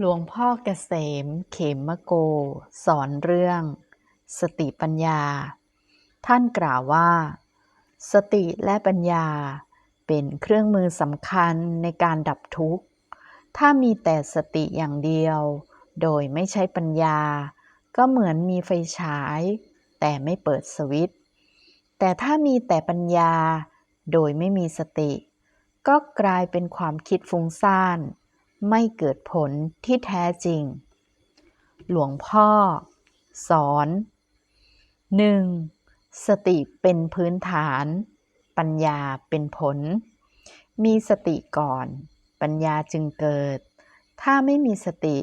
หลวงพ่อเกษม เขมโก สอนเรื่อง สติปัญญา ท่านกล่าวว่า สติและปัญญาเป็นเครื่องมือสำคัญในการดับทุกข์ ถ้ามีแต่สติอย่างเดียว โดยไม่ใช้ปัญญา ก็เหมือนมีไฟฉาย แต่ไม่เปิดสวิตช์ แต่ถ้ามีแต่ปัญญา โดยไม่มีสติ ก็กลายเป็นความคิดฟุ้งซ่าน ไม่เกิดผลที่แท้จริง หลวงพ่อ สอน 1. สติเป็นพื้นฐาน ปัญญาเป็นผล มีสติก่อน ปัญญาจึงเกิด ถ้าไม่มีสติ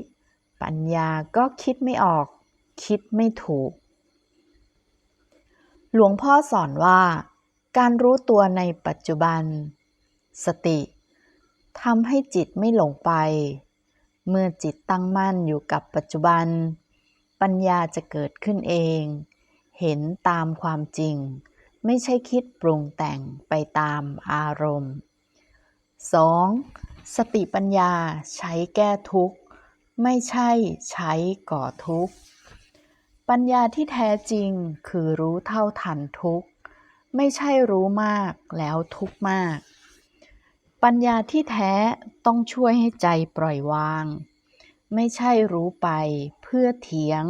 ปัญญาก็คิดไม่ออก คิดไม่ถูก หลวงพ่อสอนว่า การรู้ตัวในปัจจุบัน สติ ทำให้จิตไม่หลงไป เมื่อจิตตั้งมั่นอยู่กับปัจจุบัน ปัญญาจะเกิดขึ้นเอง เห็นตามความจริง ไม่ใช่คิดปรุงแต่งไปตามอารมณ์ 2. สติปัญญาใช้แก้ทุกข์ ไม่ใช่ใช้ก่อทุกข์ ปัญญาที่แท้จริงคือรู้เท่าทันทุกข์ ไม่ใช่รู้มากแล้วทุกข์มาก ปัญญาที่แท้ต้องช่วยให้ใจปล่อยวาง ไม่ใช่รู้ไปเพื่อเถียง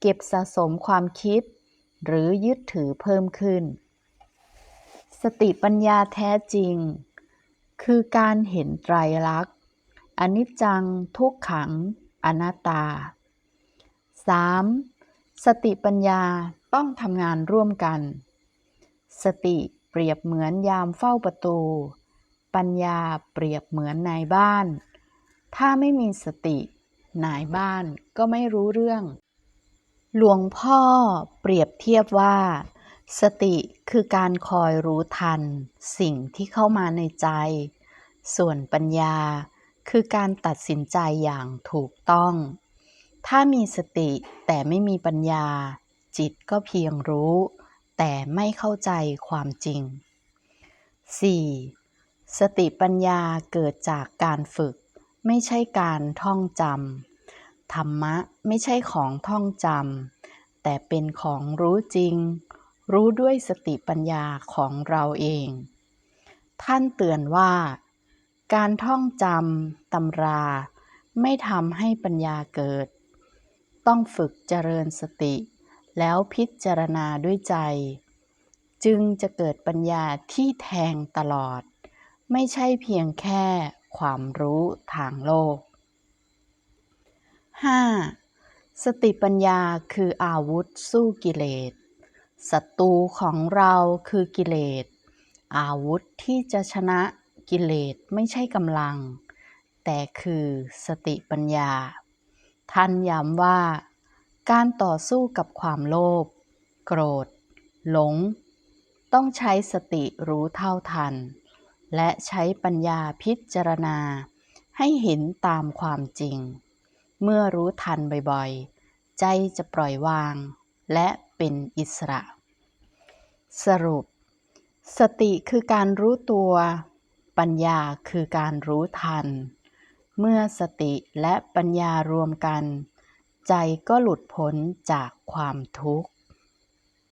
เก็บสะสมความคิด หรือยึดถือเพิ่มขึ้น สติปัญญาแท้จริง คือการเห็นไตรลักษณ์อนิจจังทุกขังอนัตตา 3. สติปัญญาต้องทำงานร่วมกัน สติเปรียบเหมือนยามเฝ้าประตู ปัญญาเปรียบเหมือนนายบ้าน ถ้าไม่มีสตินายบ้านก็ไม่รู้เรื่อง หลวงพ่อเปรียบเทียบว่า สติคือการคอยรู้ทัน สิ่งที่เข้ามาในใจ ส่วนปัญญาคือการตัดสินใจอย่างถูกต้อง ถ้ามีสติแต่ไม่มีปัญญา จิตก็เพียงรู้ แต่ไม่เข้าใจความจริง 4. สติปัญญาเกิดจากการฝึก ไม่ใช่การท่องจำธรรมะไม่ใช่ของท่องจำแต่เป็นของรู้จริง รู้ด้วยสติปัญญาของเราเอง ท่านเตือนว่า การท่องจำตำรา ไม่ทำให้ปัญญาเกิด ต้องฝึกเจริญสติ แล้วพิจารณาด้วยใจ จึงจะเกิดปัญญาที่แทงตลอด ไม่ใช่เพียงแค่ความรู้ทางโลก 5. สติปัญญาคืออาวุธสู้กิเลสศัตรูของเราคือกิเลส อาวุธที่จะชนะกิเลสไม่ใช่กำลัง แต่คือสติปัญญา ท่านย้ำว่า การต่อสู้กับความโลภโกรธ หลง ต้องใช้สติรู้เท่าทัน และใช้ปัญญาพิจารณา ให้เห็นตามความจริง เมื่อรู้ทันบ่อยๆ ใจจะปล่อยวาง และเป็นอิสระ สรุป สติคือการรู้ตัว ปัญญาคือการรู้ทัน เมื่อสติและปัญญารวมกัน ใจก็หลุดพ้นจากความทุกข์